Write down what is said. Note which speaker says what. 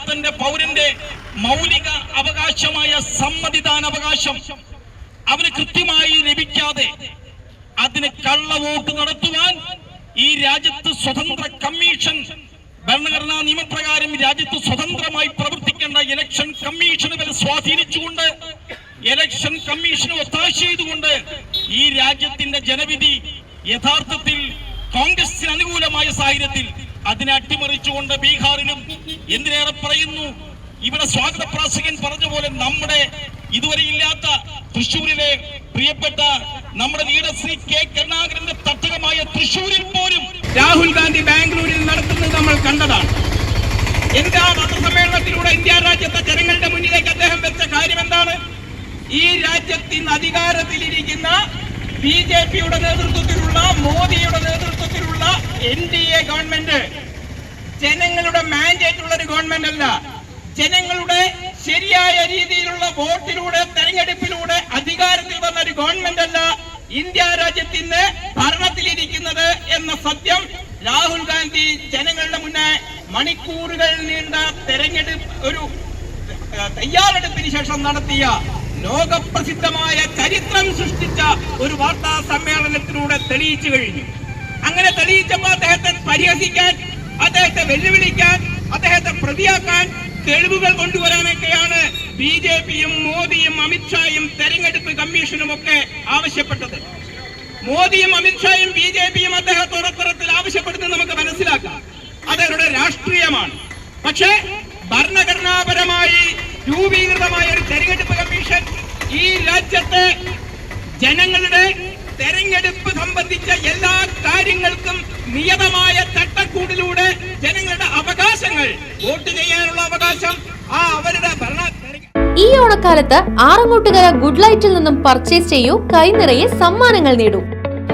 Speaker 1: രാജ്യത്തിന്റെ പൗരന്റെ മൗലിക അവകാശമായ സമ്മതിദാന അവകാശം അവന് കൃത്യമായി ലഭിക്കാതെ അതിന് കള്ളവോട്ട് നടത്തുവാൻ ഈ രാജ്യത്ത് സ്വതന്ത്ര കമ്മീഷൻ ഭരണഘടനാ നിയമപ്രകാരം രാജ്യത്ത് സ്വതന്ത്രമായി പ്രവർത്തിക്കേണ്ട ഇലക്ഷൻ കമ്മീഷന് വരെ സ്വാധീനിച്ചുകൊണ്ട് ഇലക്ഷൻ കമ്മീഷന് ഒത്താശ ചെയ്തുകൊണ്ട് ഈ രാജ്യത്തിന്റെ ജനവിധി യഥാർത്ഥത്തിൽ കോൺഗ്രസിന് അനുകൂലമായ സാഹചര്യത്തിൽ അതിനെ അട്ടിമറിച്ചുകൊണ്ട് ബീഹാറിലും എന്തിനേറെ പറയുന്നു? ഇവിടെ സ്വാഗത പ്രാസകൻ പറഞ്ഞ പോലെ നമ്മുടെ ഇതുവരെ ഇല്ലാത്ത തൃശ്ശൂരിലെ പ്രിയപ്പെട്ട നമ്മുടെ ലീഡർ ശ്രീ കെ കരുണാകരന്റെ തട്ടകമായ തൃശ്ശൂരിൽ പോലും രാഹുൽ ഗാന്ധി ബാംഗ്ലൂരിൽ നടത്തുന്നത് നമ്മൾ കണ്ടതാണ്. എന്താ പത്രസമ്മേളനത്തിലൂടെ ഇന്ത്യ രാജ്യത്തെ ജനങ്ങളുടെ മുന്നിലേക്ക് അദ്ദേഹം വെച്ച കാര്യം എന്താണ്? ഈ രാജ്യത്തിന് അധികാരത്തിലിരിക്കുന്ന ബി ജെ പിയുടെ നേതൃത്വത്തിലുള്ള മോദിയുടെ നേതൃത്വത്തിലുള്ള എൻ ഡി എ ഗവൺമെന്റ് ജനങ്ങളുടെ മാൻഡേറ്റ് ഉള്ള ഒരു ഗവൺമെന്റ് അല്ല ജനങ്ങളുടെ ശരിയായ രീതിയിലുള്ള വോട്ടിലൂടെ തെരഞ്ഞെടുപ്പിലൂടെ അധികാരത്തിൽ വന്ന ഒരു ഗവൺമെന്റ് അല്ല ഇന്ത്യ രാജ്യത്തിന് ഭരണത്തിലിരിക്കുന്നത് എന്ന സത്യം രാഹുൽ ഗാന്ധി ജനങ്ങളുടെ മുന്നേ മണിക്കൂറുകൾ നീണ്ട തെരഞ്ഞെടുപ്പ് ഒരു തയ്യാറെടുപ്പിന് ശേഷം നടത്തിയ ലോകപ്രസിദ്ധമായ ചരിത്രം സൃഷ്ടിച്ച ഒരു വാർത്താ സമ്മേളനത്തിലൂടെ തെളിയിച്ചു കഴിഞ്ഞു. അങ്ങനെ തെളിയിച്ചപ്പോൾ അദ്ദേഹത്തെ പരിഹസിക്കാൻ അദ്ദേഹത്തെ വെല്ലുവിളിക്കാൻ അദ്ദേഹത്തെ പ്രതിയാക്കാൻ തെളിവുകൾ കൊണ്ടുവരാനൊക്കെയാണ് ബി ജെ പിയും മോദിയും അമിത്ഷായും തെരഞ്ഞെടുപ്പ് കമ്മീഷനും ഒക്കെ ആവശ്യപ്പെട്ടത്. മോദിയും അമിത്ഷായും ബി ജെ പിയും അദ്ദേഹത്തോട് തരത്തിൽ ആവശ്യപ്പെടുന്നത് നമുക്ക് മനസ്സിലാക്കാം. അതവരുടെ രാഷ്ട്രീയമാണ്. പക്ഷേ ഭരണഘടനാപരമായി രൂപീകൃതമായ ഒരു തെരഞ്ഞെടുപ്പ് കമ്മീഷൻ ഈ രാജ്യത്തെ ജനങ്ങളുടെ തെരഞ്ഞെടുപ്പ് സംബന്ധിച്ച എല്ലാ കാര്യങ്ങൾക്കും നിയതമായ ചട്ടക്കൂടിലൂടെ ജനങ്ങളുടെ അവകാശങ്ങൾ വോട്ട് ചെയ്യാനുള്ള അവകാശം ആ അവരുടെ ഭരണ
Speaker 2: ഈ ഓണക്കാലത്ത് ആറങ്ങോട്ടുകര ഗുഡ് ലൈറ്റിൽ നിന്നും പർച്ചേസ് ചെയ്യൂ കൈനിറയെ സമ്മാനങ്ങൾ നേടൂ.